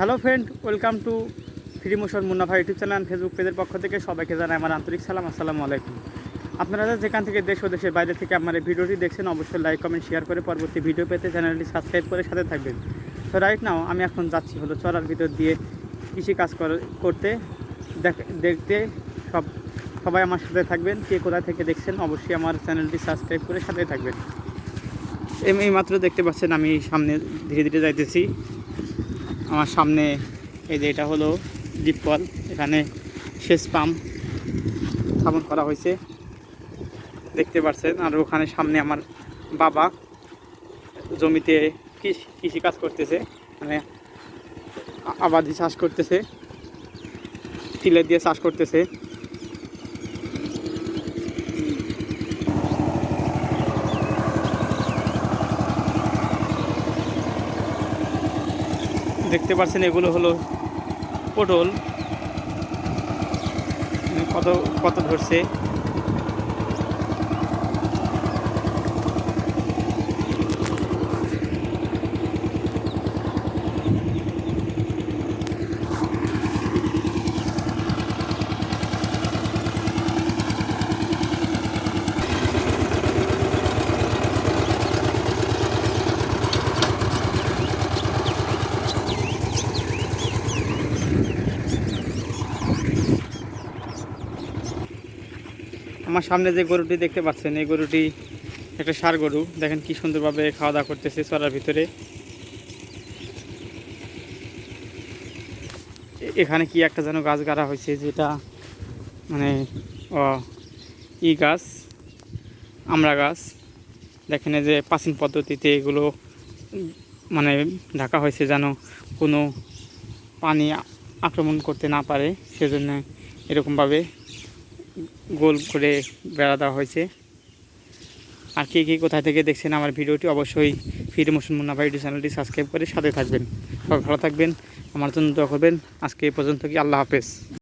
Hello friend welcome to free motion Munnafa YouTube channel Facebook পেজের পক্ষ থেকে সবাইকে জানাই আমার আন্তরিক সালাম, আসসালামু আলাইকুম। আপনারা যেখান থেকে দেশ ও দেশের বাইরে থেকে আমার এই ভিডিওটি দেখছেন, অবশ্যই লাইক কমেন্ট শেয়ার করে পরবর্তী ভিডিও পেতে চ্যানেলটি সাবস্ক্রাইব করে সাথে থাকবেন। তো রাইট নাও আমি এখন যাচ্ছি হলো চড়ার ভিতর দিয়ে কৃষি কাজ করতে। দেখ- দেখতে সব, সবাই আমার সাথে থাকবেন, কে কোথা থেকে দেখছেন, অবশ্যই আমার চ্যানেলটি সাবস্ক্রাইব করে সাথে থাকবেন। এই মাত্র দেখতে পাচ্ছেন আমি সামনে ধীরে ধীরে যাইতেছি। আমার সামনে এই যে এটা হলো ডিপ এখানে সেচ পাম্প স্থাপন করা হয়েছে। দেখতে পাচ্ছেন আর ওখানে সামনে আমার বাবা জমিতে কৃষি কৃষিকাজ করতেছে। মানে আবাদি চাষ করতেছে। তিলে দিয়ে চাষ করতেছে। দেখতে পাচ্ছেন এগুলো হলো পটল। কত কত ধরছে? আমার সামনে যে গরুটি দেখতে পাচ্ছেন, এই গরুটি একটা সার গরু। দেখেন কি সুন্দরভাবে খাওয়া দাওয়া করতেছে চড়ার ভিতরে। এখানে কি একটা যেন গাছ গাড়া হয়েছে, যেটা মানে ই গাছ, আমরা গাছ। দেখেন যে প্রাচীন পদ্ধতিতে এগুলো মানে ঢাকা হয়েছে যেন কোনো পানি আক্রমণ করতে না পারে। সেজন্য এরকমভাবে গোল করে বেড়া দেওয়া হয়েছে। আর কে কে কোথা থেকে দেখছেন আমার ভিডিওটি অবশ্যই ফির মোশন মুন্নাফা ইউটিউব চ্যানেলটি সাবস্ক্রাইব করে সাথে থাকবেন। সব ভালো থাকবেন, আমার জন্য দোয়া করবেন। আজকে এই পর্যন্ত কি আল্লাহ হাফেজ।